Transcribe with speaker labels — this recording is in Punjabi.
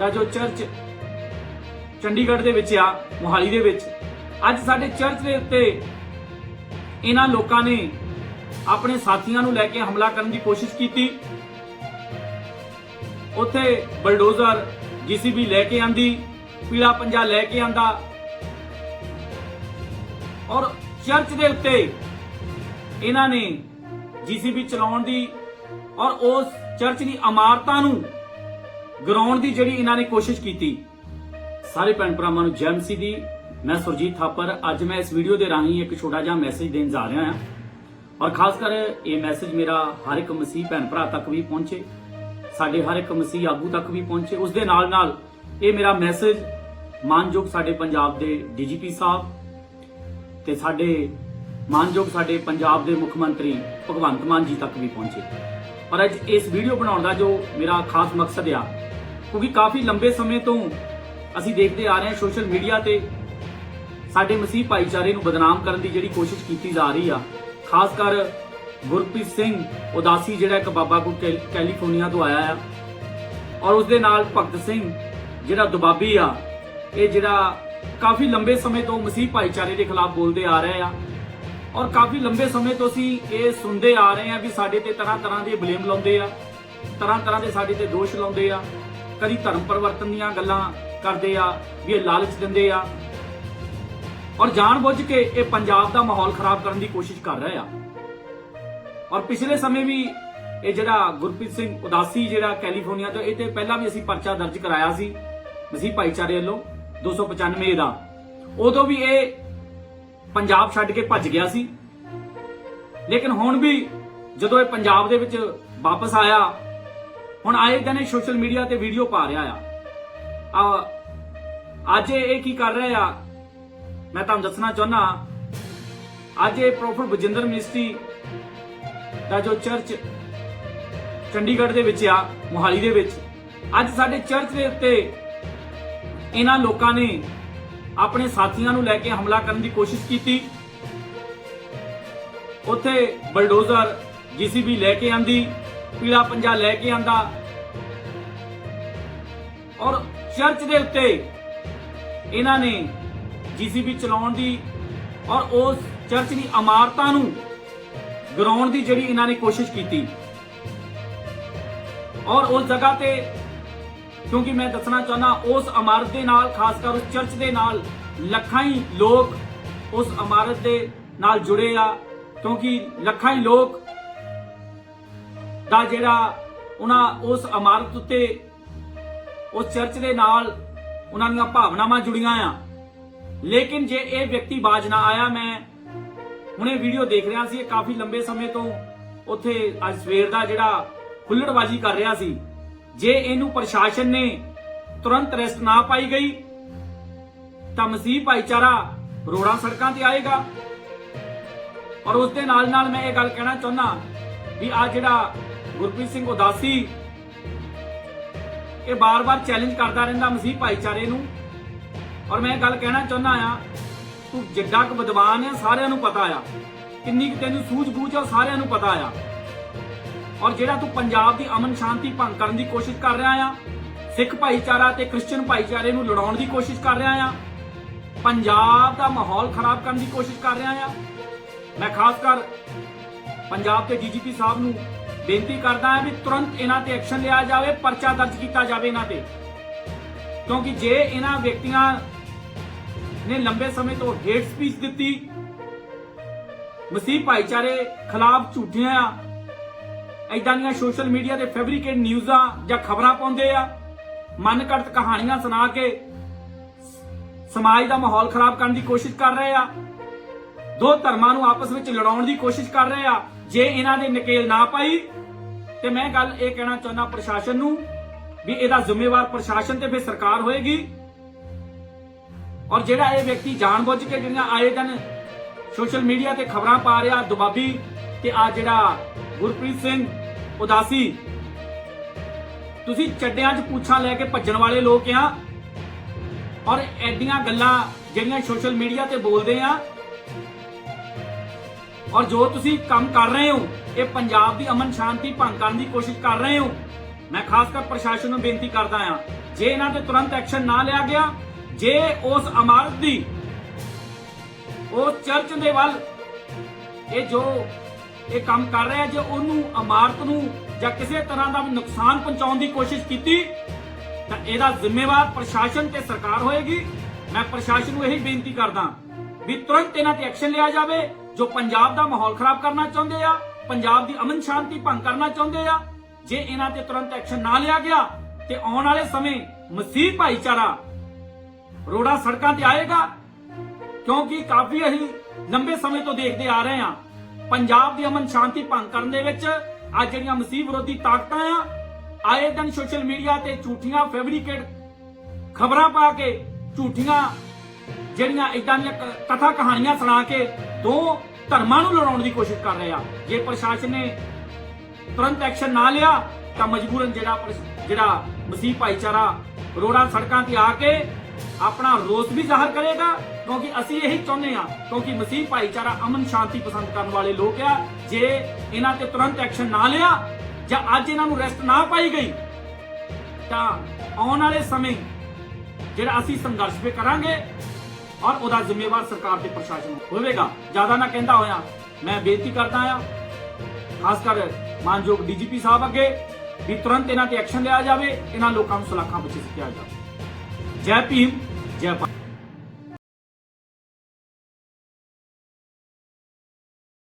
Speaker 1: ਦਾ ਜੋ ਚਰਚ ਚੰਡੀਗੜ੍ਹ ਦੇ ਵਿੱਚ ਆ, ਮੋਹਾਲੀ ਦੇ ਵਿੱਚ, ਅੱਜ ਸਾਡੇ ਚਰਚ ਦੇ ਉੱਤੇ ਇਹਨਾਂ ਲੋਕਾਂ ਨੇ ਆਪਣੇ ਸਾਥੀਆਂ ਨੂੰ ਲੈ ਕੇ ਹਮਲਾ ਕਰਨ ਦੀ ਕੋਸ਼ਿਸ਼ ਕੀਤੀ। ਉੱਥੇ ਬਲਡੋਜ਼ਰ ਜੀਸੀਬੀ ਲੈ ਕੇ ਆਂਦੀ, ਪੀਲਾ ਪੰਜਾ ਲੈ ਕੇ ਆਂਦਾ। ਔਰ ਚਰਚ ਦੇ ਉੱਤੇ ਇਹਨਾਂ ਨੇ ਜੀਸੀਬੀ ਚਲਾਉਣ ਦੀ ਔਰ ਉਸ ਚਰਚ ਦੀ ਇਮਾਰਤਾਂ ਨੂੰ ਗਰਾਉਣ ਦੀ ਜਿਹੜੀ ਇਹਨਾਂ ਨੇ ਕੋਸ਼ਿਸ਼ ਕੀਤੀ, ਸਾਰੇ ਭੈਣ ਭਰਾਵਾਂ ਨੂੰ ਜੈ ਮਸੀਹ ਦੀ, ਮੈਂ ਸੁਰਜੀਤ ਥਾਪਰ, ਅੱਜ ਮੈਂ ਇਸ ਵੀਡੀਓ ਦੇ ਰਾਹੀਂ ਇੱਕ ਛੋਟਾ ਜਿਹਾ ਮੈਸੇਜ ਦੇਣ ਜਾ ਰਿਹਾ ਹਾਂ। ਔਰ ਖਾਸ ਕਰ ਇਹ ਮੈਸੇਜ ਮੇਰਾ ਹਰ ਇੱਕ ਮਸੀਹ ਭੈਣ ਭਰਾ ਤੱਕ ਵੀ ਪਹੁੰਚੇ, ਸਾਡੇ ਹਰ ਇੱਕ ਮਸੀਹ ਆਗੂ ਤੱਕ ਵੀ ਪਹੁੰਚੇ। ਉਸ ਦੇ ਨਾਲ ਨਾਲ ਇਹ ਮੇਰਾ ਮੈਸੇਜ ਮਾਨਯੋਗ ਸਾਡੇ ਪੰਜਾਬ ਦੇ ਡੀਜੀਪੀ ਸਾਹਿਬ ਤੇ ਸਾਡੇ ਮਾਨਯੋਗ ਸਾਡੇ ਪੰਜਾਬ ਦੇ ਮੁੱਖ ਮੰਤਰੀ ਭਗਵੰਤ ਮਾਨ ਜੀ ਤੱਕ ਵੀ ਪਹੁੰਚੇ। ਪਰ ਅੱਜ ਇਸ ਵੀਡੀਓ ਬਣਾਉਣ ਦਾ ਜੋ ਮੇਰਾ ਖਾਸ ਮਕਸਦ ਆ ਕਿਉਂਕਿ ਕਾਫੀ ਲੰਬੇ ਸਮੇਂ ਤੋਂ ਅਸੀਂ ਦੇਖਦੇ ਆ ਰਹੇ ਹਾਂ ਸੋਸ਼ਲ ਮੀਡੀਆ ਤੇ ਸਾਡੇ ਮਸੀਹ ਭਾਈਚਾਰੇ ਨੂੰ ਬਦਨਾਮ ਕਰਨ ਦੀ ਜਿਹੜੀ ਕੋਸ਼ਿਸ਼ ਕੀਤੀ ਜਾ ਰਹੀ ਆ। ਖਾਸ ਕਰ ਗੁਰਪ੍ਰੀਤ ਸਿੰਘ, ਉਦਾਸੀ ਜਿਹੜਾ ਇੱਕ ਬਾਬਾ ਕੋ, ਕੈਲੀਫੋਰਨੀਆ ਤੋਂ ਆਇਆ ਆ। ਔਰ ਉਸ ਦੇ ਨਾਲ ਭਗਤ ਸਿੰਘ ਜਿਹੜਾ ਦੁਬਾਬੀ ਆ, ਇਹ ਜਿਹੜਾ ਕਾਫੀ ਲੰਬੇ ਸਮੇਂ ਤੋਂ ਮਸੀਹ ਭਾਈਚਾਰੇ ਦੇ ਖਿਲਾਫ ਬੋਲਦੇ ਆ ਰਹੇ ਆ। ਔਰ ਕਾਫੀ ਲੰਬੇ ਸਮੇਂ ਤੋਂ ਅਸੀਂ ਇਹ ਸੁਣਦੇ ਆ ਰਹੇ ਆ ਵੀ ਸਾਡੇ ਤੇ ਤਰ੍ਹਾਂ ਤਰ੍ਹਾਂ ਦੇ ਬਲੇਮ ਲਾਉਂਦੇ ਆ ਤਰ੍ਹਾਂ ਤਰ੍ਹਾਂ ਦੇ ਸਾਡੇ ਤੇ ਦੋਸ਼ ਲਾਉਂਦੇ ਆ। ਕਦੀ ਧਰਮ ਪਰਿਵਰਤਨ ਦੀਆਂ ਗੱਲਾਂ ਕਰਦੇ ਆ, ਵੀ ਇਹ ਲਾਲਚ ਦਿੰਦੇ ਆ। ਔਰ ਜਾਣਬੁੱਝ ਕੇ ਇਹ ਪੰਜਾਬ ਦਾ ਮਾਹੌਲ ਖਰਾਬ ਕਰਨ ਦੀ ਕੋਸ਼ਿਸ਼ ਕਰ ਰਹੇ ਆ। ਔਰ ਪਿਛਲੇ ਸਮੇਂ ਵੀ ਇਹ ਜਿਹੜਾ ਗੁਰਪ੍ਰੀਤ ਸਿੰਘ ਉਦਾਸੀ ਜਿਹੜਾ ਕੈਲੀਫੋਰਨੀਆ ਤੋਂ, ਇਹ ਤੇ ਪਹਿਲਾਂ ਵੀ ਅਸੀਂ ਪਰਚਾ ਦਰਜ ਕਰਾਇਆ ਸੀ, ਮਸੀਹ ਭਾਈਚਾਰੇ ਵੱਲੋਂ 295 ਦਾ। ਉਦੋਂ ਵੀ ਇਹ ਪੰਜਾਬ ਛੱਡ ਕੇ ਭੱਜ ਗਿਆ ਸੀ। ਲੇਕਿਨ ਹੁਣ ਵੀ ਜਦੋਂ ਇਹ ਪੰਜਾਬ ਦੇ ਵਿੱਚ ਵਾਪਸ ਆਇਆ ਹੁਣ ਆਏ ਦਿਨ ਇਹ ਸੋਸ਼ਲ ਮੀਡੀਆ ਤੇ ਵੀਡੀਓ ਪਾ ਰਿਹਾ ਆ। ਆ, ਅੱਜ ਇਹ ਕੀ ਕਰ ਰਿਹਾ ਆ? ਮੈਂ ਤੁਹਾਨੂੰ ਦੱਸਣਾ ਚਾਹੁੰਦਾ ਅੱਜ ਇਹ ਪ੍ਰੋਫੈਸਰ ਬਜਿੰਦਰ ਮਿਸਟਰੀ ਦਾ ਜੋ ਚਰਚ ਚੰਡੀਗੜ੍ਹ ਦੇ ਵਿੱਚ ਆ, ਮੋਹਾਲੀ ਦੇ ਵਿੱਚ, ਅੱਜ ਸਾਡੇ ਚਰਚ ਦੇ ਉੱਤੇ ਇਹਨਾਂ ਲੋਕਾਂ ਨੇ ਆਪਣੇ ਸਾਥੀਆਂ ਨੂੰ ਲੈ ਕੇ ਹਮਲਾ ਕਰਨ ਦੀ ਕੋਸ਼ਿਸ਼ ਕੀਤੀ। ਉੱਥੇ ਬਲਡੋਜ਼ਰ ਜੀਸੀਬੀ ਲੈ ਕੇ ਆਂਦੀ ਪੀਲਾ ਪੰਜਾ ਲੈ ਕੇ ਆਂਦਾ ਔਰ ਚਰਚ ਦੇ ਉੱਤੇ ਇਹਨਾਂ ਨੇ ਜੀਸੀਬੀ ਚਲਾਉਣ ਦੀ ਔਰ ਉਸ ਚਰਚ ਦੀ ਇਮਾਰਤਾਂ ਨੂੰ ਗਰਾਉਣ ਦੀ ਜਿਹੜੀ ਇਹਨਾਂ ਨੇ ਕੋਸ਼ਿਸ਼ ਕੀਤੀ। ਔਰ ਉਸ ਜਗ੍ਹਾ ਤੇ ਕਿਉਂਕਿ ਮੈਂ ਦੱਸਣਾ ਚਾਹੁੰਦਾ, ਉਸ ਇਮਾਰਤ ਦੇ ਨਾਲ, ਖਾਸ ਕਰ ਉਸ ਚਰਚ ਦੇ ਨਾਲ ਲੱਖਾਂ ਹੀ ਲੋਕ ਉਸ ਇਮਾਰਤ ਦੇ ਨਾਲ ਜੁੜੇ ਆ, ਕਿਉਂਕਿ ਲੱਖਾਂ ਹੀ ਲੋਕ ਦਾ ਜਿਹੜਾ ਉਹਨਾਂ ਉਸ ਇਮਾਰਤ ਉੱਤੇ ਉਸ ਚਰਚ ਦੇ ਨਾਲ ਉਹਨਾਂ ਦੀਆਂ ਭਾਵਨਾਵਾਂ ਜੁੜੀਆਂ ਆ। ਲੇਕਿਨ ਜੇ ਇਹ ਵਿਅਕਤੀ ਬਾਜ ਨਾ ਆਇਆ, ਮੈਂ ਹੁਣੇ ਵੀਡੀਓ ਦੇਖ ਰਿਹਾ ਸੀ, ਇਹ ਕਾਫੀ ਲੰਬੇ ਸਮੇਂ ਤੋਂ ਉੱਥੇ ਅੱਜ ਸਵੇਰ ਦਾ ਜਿਹੜਾ ਹੁੱਲੜਬਾਜ਼ੀ ਕਰ ਰਿਹਾ ਸੀ। ਜੇ ਇਹਨੂੰ ਪ੍ਰਸ਼ਾਸਨ ਨੇ ਤੁਰੰਤ ਰੈਸਟ ਨਾ ਪਾਈ ਗਈ, ਤਾਂ ਮਸੀਹ ਭਾਈਚਾਰਾ ਰੋੜਾਂ ਸੜਕਾਂ ਤੇ ਆਏਗਾ। ਔਰ ਉਸ ਦੇ ਨਾਲ ਨਾਲ ਮੈਂ ਇਹ ਗੱਲ ਕਹਿਣਾ ਚਾਹੁੰਦਾ ਵੀ ਆ ਜਿਹੜਾ ਗੁਰਪ੍ਰੀਤ ਸਿੰਘ ਉਦਾਸੀ ਇਹ ਬਾਰ-ਬਾਰ ਚੈਲੰਜ ਕਰਦਾ ਰਹਿੰਦਾ ਮਸੀਹ ਭਾਈਚਾਰੇ ਨੂੰ। ਔਰ ਮੈਂ ਇਹ ਗੱਲ ਕਹਿਣਾ ਚਾਹੁੰਦਾ ਆ ਤੂੰ ਜਿੱਡਾ ਕੁ ਵਿਦਵਾਨ ਆ ਸਾਰਿਆਂ ਨੂੰ ਪਤਾ ਆ। ਕਿੰਨੀ ਕੁ ਤੈਨੂੰ ਸੂਝ-ਬੂਝ ਆ, ਸਾਰਿਆਂ ਨੂੰ ਪਤਾ ਆ। ਔਰ ਜਿਹੜਾ ਤੂੰ ਪੰਜਾਬ ਦੀ ਅਮਨ ਸ਼ਾਂਤੀ ਭੰਗ ਕਰਨ ਦੀ ਕੋਸ਼ਿਸ਼ ਕਰ ਰਿਹਾ ਆ, ਸਿੱਖ ਭਾਈਚਾਰਾ ਤੇ ਕ੍ਰਿਸਚੀਅਨ ਭਾਈਚਾਰੇ ਨੂੰ ਲੜਾਉਣ ਦੀ ਕੋਸ਼ਿਸ਼ ਕਰ ਰਿਹਾ ਆ, ਪੰਜਾਬ ਦਾ ਮਾਹੌਲ ਖਰਾਬ ਕਰਨ ਦੀ ਕੋਸ਼ਿਸ਼ ਕਰ ਰਿਹਾ ਆ। ਮੈਂ ਖਾਸ ਕਰ ਪੰਜਾਬ ਦੇ ਡੀਜੀਪੀ ਸਾਹਿਬ ਨੂੰ ਬੇਨਤੀ ਕਰਦਾ ਹਾਂ ਵੀ ਤੁਰੰਤ ਇਹਨਾਂ ਤੇ ਐਕਸ਼ਨ ਲਿਆ ਜਾਵੇ, ਪਰਚਾ ਦਰਜ ਕੀਤਾ ਜਾਵੇ ਇਹਨਾਂ ਤੇ। ਕਿਉਂਕਿ ਜੇ ਇਹਨਾਂ ਵਿਅਕਤੀਆਂ ਨੇ ਲੰਬੇ ਸਮੇਂ ਤੋਂ ਹੇਟ ਸਪੀਚ ਦਿੱਤੀ, ਮਸੀਹ ਭਾਈਚਾਰੇ ਖਿਲਾਫ ਝੂਠੀਆਂ ਐਦਾਂ ਦੀਆਂ ਸੋਸ਼ਲ ਮੀਡੀਆ ਤੇ ਫੈਬਰੀਕੇਟ ਨਿਊਜ਼ਾਂ ਜਾਂ ਖਬਰਾਂ ਪਾਉਂਦੇ ਆ, ਮਨਕੜਤ ਕਹਾਣੀਆਂ ਸੁਣਾ ਕੇ ਸਮਾਜ ਦਾ ਮਾਹੌਲ ਖਰਾਬ ਕਰਨ ਦੀ ਕੋਸ਼ਿਸ਼ ਕਰ ਰਹੇ ਆ, ਦੋ ਧਰਮਾਂ ਨੂੰ ਆਪਸ ਵਿੱਚ ਲੜਾਉਣ ਦੀ ਕੋਸ਼ਿਸ਼ ਕਰ ਰਹੇ ਆ, ਜੇ ਇਹਨਾਂ ਦੇ ਨਕੇਲ ਨਾ ਪਾਈ ਤੇ ਮੈਂ ਗੱਲ ਇਹ ਕਹਿਣਾ ਚਾਹੁੰਦਾ ਪ੍ਰਸ਼ਾਸਨ ਨੂੰ ਵੀ ਇਹਦਾ ਜ਼ਿੰਮੇਵਾਰ ਪ੍ਰਸ਼ਾਸਨ ਤੇ ਫਿਰ ਸਰਕਾਰ ਹੋਏਗੀ। ਔਰ ਜਿਹੜਾ ਇਹ ਵਿਅਕਤੀ ਜਾਣਬੁੱਝ ਕੇ ਜਿਹੜੀਆਂ ਆਏ ਦਿਨ ਸੋਸ਼ਲ ਮੀਡੀਆ ਤੇ ਖਬਰਾਂ ਪਾ ਰਿਹਾ, ਦੁਬਾਬੀ ਕਿ ਆ ਜਿਹੜਾ ਗੁਰਪ੍ਰੀਤ ਸਿੰਘ ਉਦਾਸੀ, ਤੁਸੀਂ ਚੱਡਿਆਂ 'ਚ ਪੁੱਛਾਂ ਲੈ ਕੇ ਭੱਜਣ ਵਾਲੇ ਲੋਕ ਆ। ਔਰ ਐਡੀਆਂ ਗੱਲਾਂ ਜਿਹੜੀਆਂ ਸੋਸ਼ਲ ਮੀਡੀਆ ਤੇ ਬੋਲਦੇ ਆ। ਔਰ ਜੋ ਤੁਸੀਂ ਕੰਮ ਕਰ ਰਹੇ ਹੋ ਇਹ ਪੰਜਾਬ ਦੀ ਅਮਨ ਸ਼ਾਂਤੀ ਭੰਗ ਕਰਨ ਦੀ ਕੋਸ਼ਿਸ਼ ਕਰ ਰਹੇ ਹੋ। ਮੈਂ ਖਾਸ ਕਰ ਪ੍ਰਸ਼ਾਸਨ ਨੂੰ ਬੇਨਤੀ ਕਰਦਾ ਆ ਜੇ ਇਹਨਾਂ ਤੇ ਤੁਰੰਤ ਐਕਸ਼ਨ ਨਾ ਲਿਆ ਗਿਆ, ਜੇ ਉਸ ਇਮਾਰਤ ਦੀ, ਉਸ ਚਰਚ ਦੇ ਵੱਲ ਇਹ ਜੋ ਇਹ ਕੰਮ ਕਰ ਰਿਹਾ, ਜੇ ਉਹਨੂੰ ਇਮਾਰਤ ਨੂੰ ਜਾਂ ਕਿਸੇ ਤਰ੍ਹਾਂ ਦਾ ਨੁਕਸਾਨ ਪਹੁੰਚਾਉਣ ਦੀ ਕੋਸ਼ਿਸ਼ ਕੀਤੀ, ਤਾਂ ਇਹਦਾ ਜ਼ਿੰਮੇਵਾਰ ਪ੍ਰਸ਼ਾਸਨ ਤੇ ਸਰਕਾਰ ਹੋਏਗੀ। ਮੈਂ ਪ੍ਰਸ਼ਾਸਨ ਨੂੰ ਇਹੀ ਬੇਨਤੀ ਕਰਦਾ ਵੀ ਤੁਰੰਤ ਇਹਨਾਂ ਤੇ ਐਕਸ਼ਨ ਲਿਆ ਜਾਵੇ, ਜੋ ਪੰਜਾਬ ਦਾ ਮਾਹੌਲ ਖਰਾਬ ਕਰਨਾ ਚਾਹੁੰਦੇ ਆ ਪੰਜਾਬ ਦੀ ਅਮਨ ਸ਼ਾਂਤੀ ਭੰਗ ਕਰਨਾ ਚਾਹੁੰਦੇ ਆ। ਜੇ ਇਹਨਾਂ ਤੇ ਤੁਰੰਤ ਐਕਸ਼ਨ ਨਾ ਲਿਆ ਗਿਆ, ਤੇ ਆਉਣ ਵਾਲੇ ਸਮੇਂ ਮਸੀਹ ਭਾਈਚਾਰਾ ਰੋੜਾ ਸੜਕਾਂ ਤੇ ਆਏਗਾ। ਕਿਉਂਕਿ ਕਾਫੀ ਅਸੀਂ ਲੰਬੇ ਸਮੇਂ ਤੋਂ ਦੇਖਦੇ ਆ ਰਹੇ ਹਾਂ। ਪੰਜਾਬ ਦੀ ਅਮਨ ਸ਼ਾਂਤੀ ਭੰਗ ਕਰਨ ਦੇ ਵਿੱਚ ਅੱਜ ਜਿਹੜੀਆਂ ਮਸੀਹ ਵਿਰੋਧੀ ਤਾਕਤਾਂ ਆ ਆਏ ਦਿਨ ਸੋਸ਼ਲ ਮੀਡੀਆ ਤੇ ਝੂਠੀਆਂ ਫੈਬਰੀਕੇਟ ਖਬਰਾਂ ਪਾ ਕੇ ਝੂਠੀਆਂ ਜਿਹੜੀਆਂ ਇਦਾਂ ਦੀਆਂ ਕਥਾ ਕਹਾਣੀਆਂ ਸੁਣਾ ਕੇ ਦੋ ਧਰਮਾਂ ਨੂੰ ਲੜਾਉਣ ਦੀ ਕੋਸ਼ਿਸ਼ ਕਰ ਰਹੇ ਆ। ਜੇ ਪ੍ਰਸ਼ਾਸਨ ਨੇ ਤੁਰੰਤ ਐਕਸ਼ਨ ਨਾ ਲਿਆ, ਤਾਂ ਮਜਬੂਰਨ ਜਿਹੜਾ ਜਿਹੜਾ ਮਸੀਹ ਭਾਈਚਾਰਾ ਰੋਡਾਂ ਸੜਕਾਂ ਤੇ ਆ ਕੇ ਆਪਣਾ ਰੋਸ ਵੀ ਜ਼ਾਹਰ ਕਰੇਗਾ, ਕਿਉਂਕਿ ਅਸੀਂ ਇਹੀ ਚਾਹੁੰਦੇ ਆ ਕਿਉਂਕਿ ਮਸੀਹ ਭਾਈਚਾਰਾ ਅਮਨ ਸ਼ਾਂਤੀ ਪਸੰਦ ਕਰਨ ਵਾਲੇ ਲੋਕ ਆ। ਜੇ ਇਹਨਾਂ ਤੇ ਤੁਰੰਤ ਐਕਸ਼ਨ ਨਾ ਲਿਆ, ਜਾਂ ਅੱਜ ਇਹਨਾਂ ਨੂੰ ਰੈਸਟ ਨਾ ਪਾਈ ਗਈ, ਤਾਂ ਆਉਣ ਵਾਲੇ ਸਮੇਂ ਜਿਹੜਾ ਅਸੀਂ ਸੰਘਰਸ਼ ਵੀ ਕਰਾਂਗੇ ਔਰ ਉਹਦਾ ਜ਼ਿੰਮੇਵਾਰ ਸਰਕਾਰ ਤੇ ਪ੍ਰਸ਼ਾਸਨ ਹੋਵੇਗਾ। ਜ਼ਿਆਦਾ ਨਾ ਕਹਿੰਦਾ ਹੋਇਆ, ਮੈਂ ਬੇਨਤੀ ਕਰਦਾ ਆ ਖਾਸ ਕਰ ਮਾਨਯੋਗ ਡੀਜੀਪੀ ਸਾਹਿਬ ਅੱਗੇ, ਵੀ ਤੁਰੰਤ ਇਹਨਾਂ ਤੇ ਐਕਸ਼ਨ ਲਿਆ ਜਾਵੇ, ਇਹਨਾਂ ਲੋਕਾਂ ਨੂੰ ਸਲਾਖਾਂ ਵਿੱਚ ਸਿੱਟਿਆ ਜਾਵੇ। ਜੈ ਭੀਮ, ਜੈ ਭਾਰਤ।